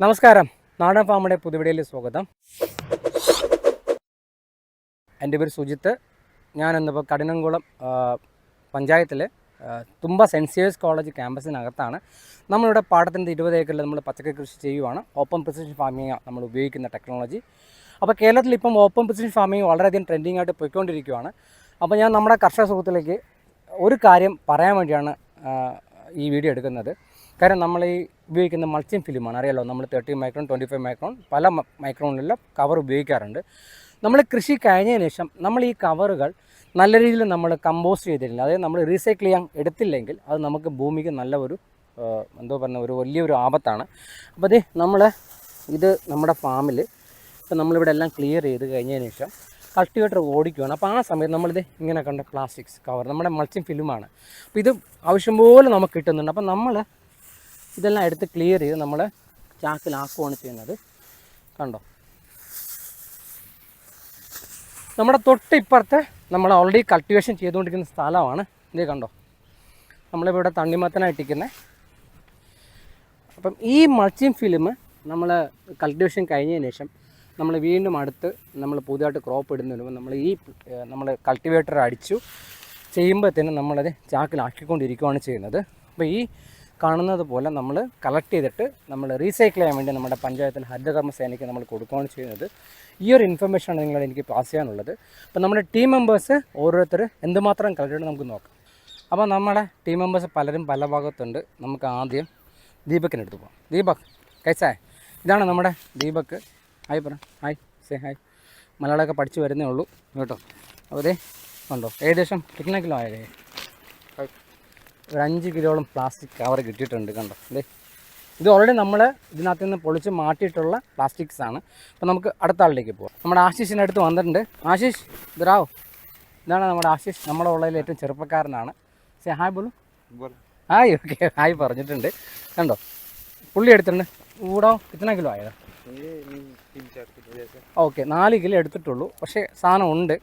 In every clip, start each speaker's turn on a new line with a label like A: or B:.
A: നമസ്കാരം. നാടൻ ഫാമിന്റെ പുതുവിടയിൽ സ്വാഗതം. എന്റെ പേര് സുജിത്ത്. ഞാൻ ഇന്നിപ്പോൾ കഠിനംകുളം പഞ്ചായത്തിൽ തുമ്പ സെന്റ് സേവിയസ് കോളേജ് ക്യാമ്പസിനകത്താണ്. നമ്മളിവിടെ പാടത്തിന്റെ ഇരുപത് ഏക്കറിൽ നമ്മൾ പച്ചക്കറി കൃഷി ചെയ്യുവാണ്. ഓപ്പൺ പ്രിസിഷൻ ഫാമിംഗ് നമ്മൾ ഉപയോഗിക്കുന്ന ടെക്നോളജി. അപ്പോൾ കേരളത്തിൽ ഇപ്പം ഓപ്പൺ പ്രിസിഷൻ ഫാമിംഗ് വളരെയധികം ട്രെൻഡിങ് ആയിട്ട് പോയിക്കൊണ്ടിരിക്കുകയാണ് അപ്പോൾ ഞാൻ നമ്മുടെ കർഷക സുഹൃത്തിലേക്ക് ഒരു കാര്യം പറയാൻ വേണ്ടിയാണ് ഈ വീഡിയോ എടുക്കുന്നത്. കാരണം നമ്മൾ ഈ ഉപയോഗിക്കുന്ന മൾച്ചിങ് ഫിലിമാണ് അറിയാലോ? നമ്മൾ thirty micron twenty five micron പല മൈക്രോണിലെല്ലാം കവർ ഉപയോഗിക്കാറുണ്ട്. നമ്മൾ കൃഷി കഴിഞ്ഞതിന് ശേഷം നമ്മൾ ഈ കവറുകൾ നല്ല രീതിയിൽ നമ്മൾ കമ്പോസ്റ്റ് ചെയ്തിട്ടില്ല. അതായത് നമ്മൾ റീസൈക്കിൾ ചെയ്യാൻ എടുത്തില്ലെങ്കിൽ അത് നമുക്ക് ഭൂമിക്ക് നല്ല ഒരു എന്തോ പറഞ്ഞ ഒരു വലിയൊരു ആപത്താണ്. അപ്പോൾ അതേ നമ്മൾ ഇത് നമ്മുടെ ഫാമിൽ ഇപ്പം നമ്മളിവിടെ എല്ലാം ക്ലിയർ ചെയ്ത് കഴിഞ്ഞതിന് ശേഷം കൾട്ടിവേറ്റർ ഓടിക്കുകയാണ് അപ്പോൾ ആ സമയത്ത് നമ്മളിത് ഇങ്ങനെ കണ്ട പ്ലാസ്റ്റിക്സ് കവർ നമ്മുടെ മൾച്ചിങ് ഫിലിമാണ് അപ്പോൾ ഇത് ആവശ്യം പോലെ നമുക്ക് കിട്ടുന്നുണ്ട്. അപ്പോൾ നമ്മൾ ഇതെല്ലാം എടുത്ത് ക്ലിയർ ചെയ്ത് നമ്മൾ ചാക്കിലാക്കുകയാണ് ചെയ്യുന്നത്. കണ്ടോ? നമ്മുടെ തൊട്ട് ഇപ്പുറത്തെ നമ്മൾ ഓൾറെഡി കൾട്ടിവേഷൻ ചെയ്തുകൊണ്ടിരിക്കുന്ന സ്ഥലമാണ്. ഇത് കണ്ടോ? നമ്മളിപ്പോൾ ഇവിടെ തണ്ണിമത്തനായിട്ടിരിക്കുന്നത് അപ്പം ഈ മൾച്ചിങ് ഫിലിം നമ്മൾ കൾട്ടിവേഷൻ കഴിഞ്ഞതിന് ശേഷം നമ്മൾ വീണ്ടും അടുത്ത് നമ്മൾ പുതിയതായിട്ട് ക്രോപ്പ് ഇടുന്നതിന് നമ്മൾ ഈ നമ്മൾ കൾട്ടിവേറ്റർ അടിച്ചു ചെയ്യുമ്പോൾ ചെയ്യുമ്പോഴത്തേനും നമ്മളത് ചാക്കിലാക്കിക്കൊണ്ടിരിക്കുകയാണ് ചെയ്യുന്നത്. അപ്പോൾ ഈ കാണുന്നത് പോലെ നമ്മൾ കളക്ട് ചെയ്തിട്ട് നമ്മൾ റീസൈക്കിൾ ചെയ്യാൻ വേണ്ടി നമ്മുടെ പഞ്ചായത്തിൽ ഹരിതകർമ്മ സേനയ്ക്ക് നമ്മൾ കൊടുക്കുകയാണ് ചെയ്യുന്നത്. ഈ ഒരു ഇൻഫർമേഷനാണ് നിങ്ങളെ എനിക്ക് പാസ് ചെയ്യാനുള്ളത്. അപ്പോൾ നമ്മുടെ ടീം മെമ്പേഴ്സ് ഓരോരുത്തർ എന്തുമാത്രം കളക്ട് നമുക്ക് നോക്കാം. അപ്പോൾ നമ്മുടെ ടീം മെമ്പേഴ്സ് പലരും പല ഭാഗത്തുണ്ട്. നമുക്ക് ആദ്യം ദീപക്കിന്റെ എടുത്ത് പോകാം ദീപക് കൈസായ ഇതാണ് നമ്മുടെ ദീപക്. ഹായ് പറ. ഹായ് സേ ഹായ് മലയാളമൊക്കെ പഠിച്ചു വരുന്നേ ഉള്ളൂ. കേട്ടോ അപ്പോൾ ഇതേ കണ്ടോ ഏകദേശം കിട്ടുന്ന കിലോ ആയതേ ഒരു അഞ്ച് കിലോളം പ്ലാസ്റ്റിക് കവർ കിട്ടിയിട്ടുണ്ട് കണ്ടോ? അല്ലേ ഇത് ഓൾറെഡി നമ്മൾ ഇതിനകത്ത് നിന്ന് പൊളിച്ച് മാറ്റിയിട്ടുള്ള പ്ലാസ്റ്റിക്സ് ആണ്. അപ്പോൾ നമുക്ക് അടുത്ത ആളിലേക്ക് പോകാം നമ്മുടെ ആശിഷിന്റെ അടുത്ത് വന്നിട്ടുണ്ട്. ആശിഷ് ഇതാവോ ഇതാണ് നമ്മുടെ ആശിഷ്. നമ്മുടെ ഉള്ളതിൽ ഏറ്റവും ചെറുപ്പക്കാരനാണ്. സേ ഹായ് ബോളു. ഹായ് ഓക്കെ ഹായ് പറഞ്ഞിട്ടുണ്ട്. കണ്ടോ? പുള്ളി എടുത്തിട്ടുണ്ട്. കൂടോ ഇത്ര കിലോ ആയതാ ഓക്കെ നാല് കിലോ എടുത്തിട്ടുള്ളൂ. പക്ഷേ സാധനം ഉണ്ട്.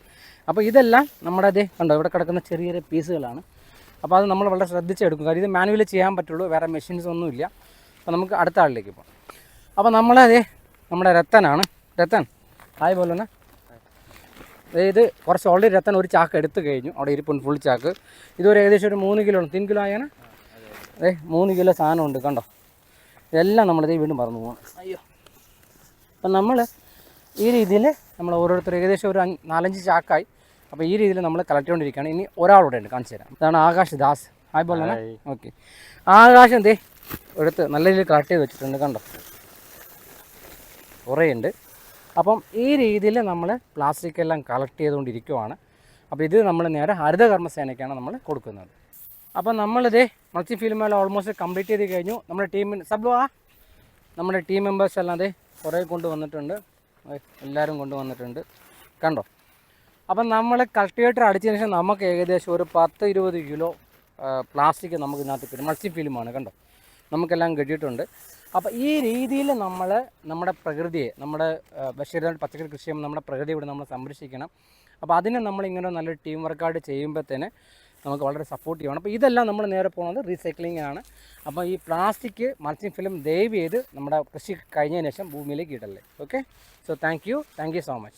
A: അപ്പോൾ ഇതെല്ലാം നമ്മുടെ അതേ കണ്ടോ ഇവിടെ കിടക്കുന്ന ചെറിയ ചെറിയ പീസുകളാണ് അപ്പോൾ അത് നമ്മൾ വളരെ ശ്രദ്ധിച്ചെടുക്കും. കാര്യം ഇത് മാനുവലി ചെയ്യാൻ പറ്റുള്ളൂ. വേറെ മെഷീൻസ് ഒന്നുമില്ല. അപ്പോൾ നമുക്ക് അടുത്ത ആളിലേക്ക് പോകാം. അപ്പോൾ നമ്മളത് നമ്മുടെ രത്തനാണ്. രത്തൻ ആയ പോലെ തന്നെ. അതായത് കുറച്ച് ഓൾറെഡി രത്തൻ ഒരു ചാക്ക് എടുത്തു കഴിഞ്ഞു. അവിടെ ഇരിപ്പുണ്ട് ഫുൾ ചാക്ക്. ഇതൊരു ഏകദേശം ഒരു മൂന്ന് കിലോ ഉണ്ട് തിൻ കിലോ ആയാണ് അതെ മൂന്ന് കിലോ സാധനം ഉണ്ട് കണ്ടോ? ഇതെല്ലാം നമ്മളിതേ വീണ്ടും പറന്നു പോകണം അയ്യോ. അപ്പം നമ്മൾ ഈ രീതിയിൽ നമ്മൾ ഓരോരുത്തർ ഏകദേശം ഒരു നാലഞ്ച് ചാക്കായി. അപ്പോൾ ഈ രീതിയിൽ നമ്മൾ കളക്ട് ചെയ്തുകൊണ്ടിരിക്കുകയാണ് ഇനി ഒരാളൂടെ ഉണ്ട് കാണിച്ചു തരാം. ഇതാണ് ആകാശ് ദാസ്. ഹായ് പോലെ ഓക്കെ. ആകാശം എന്തേ? എടുത്ത് നല്ല രീതിയിൽ കളക്ട് ചെയ്ത് വെച്ചിട്ടുണ്ട് കണ്ടോ? കുറേ ഉണ്ട്. അപ്പം ഈ രീതിയിൽ നമ്മൾ പ്ലാസ്റ്റിക് എല്ലാം കളക്ട് ചെയ്തുകൊണ്ടിരിക്കുവാണ്. അപ്പോൾ ഇത് നമ്മൾ നേരെ ഹരിതകർമ്മസേനയ്ക്കാണ് നമ്മൾ കൊടുക്കുന്നത്. അപ്പം നമ്മളിതേ മൾച്ചി ഫിലിമെല്ലാം ഓൾമോസ്റ്റ് കംപ്ലീറ്റ് ചെയ്ത് കഴിഞ്ഞു. നമ്മുടെ ടീമിന് സബ്ലുവാ ആ. നമ്മുടെ ടീം മെമ്പേഴ്സ് എല്ലാം അതേ കുറേ കൊണ്ടുവന്നിട്ടുണ്ട്. എല്ലാവരും കൊണ്ടുവന്നിട്ടുണ്ട്. കണ്ടോ? അപ്പം നമ്മൾ കൾട്ടിവേറ്റർ അടിച്ചതിന് ശേഷം നമുക്ക് ഏകദേശം ഒരു പത്ത് ഇരുപത് കിലോ പ്ലാസ്റ്റിക് നമുക്ക് ഇതിനകത്ത് കിട്ടും. മൾട്ടി ഫിലിമാണ് കണ്ടോ? നമുക്കെല്ലാം കിട്ടിയിട്ടുണ്ട്. അപ്പോൾ ഈ രീതിയിൽ നമ്മൾ നമ്മുടെ പ്രകൃതിയെ നമ്മുടെ ബഷീർ പച്ചക്കറി കൃഷി ചെയ്യുമ്പോൾ നമ്മുടെ പ്രകൃതി ഇവിടെ നമ്മൾ സംരക്ഷിക്കണം. അപ്പോൾ അതിന് നമ്മളിങ്ങനെ നല്ലൊരു ടീം വർക്കായിട്ട് ചെയ്യുമ്പോഴത്തേന് നമുക്ക് വളരെ സപ്പോർട്ട് ചെയ്യണം അപ്പോൾ ഇതെല്ലാം നമ്മൾ നേരെ പോകുന്നത് റീസൈക്ലിംഗ് ആണ്. അപ്പോൾ ഈ പ്ലാസ്റ്റിക് മൾച്ചിങ് ഫിലിം ദയവ് ചെയ്ത് നമ്മുടെ കൃഷി കഴിഞ്ഞതിന് ശേഷം ഭൂമിയിലേക്ക് ഇടല്ലേ? Okay so thank you thank you so much